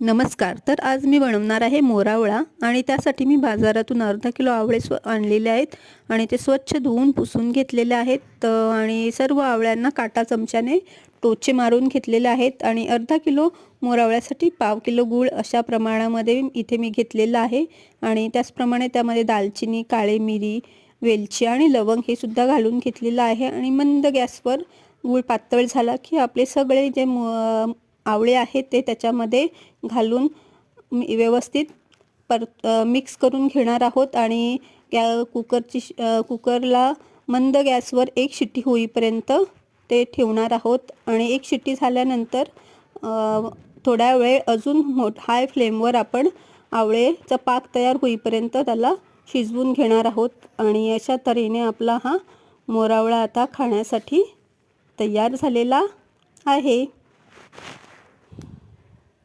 नमस्कार तर आज मी बनवणार आहे मोरावळा आणि त्यासाठी मी बाजारातून अर्धा किलो आवळे स्व आणलेले आहेत आणि ते स्वच्छ धुवून पुसून घेतलेले आहेत. तर आणि सर्व आवळ्यांना काटा चमच्याने टोचे मारून घेतलेले आहेत आणि अर्धा किलो मोरावळ्यासाठी पाव किलो गूळ अशा प्रमाणामध्ये इथे मी घेतलेलं आहे. आणि त्याचप्रमाणे त्यामध्ये दालचिनी काळे मिरी वेलची आणि लवंग हे सुद्धा घालून घेतलेलं आहे. आणि मंद गॅसवर गूळ पातळ झाला की आपले सगळे जे आवळे आहेत ते त्याच्यामध्ये घालून व्यवस्थित पर मिक्स करून घेणार आहोत आणि गॅ कुकरची कुकरला मंद गॅसवर एक शिट्टी होईपर्यंत ते ठेवणार आहोत आणि एक शिट्टी झाल्यानंतर थोड्या वेळ अजून मोठ हाय फ्लेमवर आपण आवळेचा पाक तयार होईपर्यंत त्याला शिजवून घेणार आहोत आणि अशा तऱ्हेने आपला हा मोरावळा आता खाण्यासाठी तयार झालेला आहे.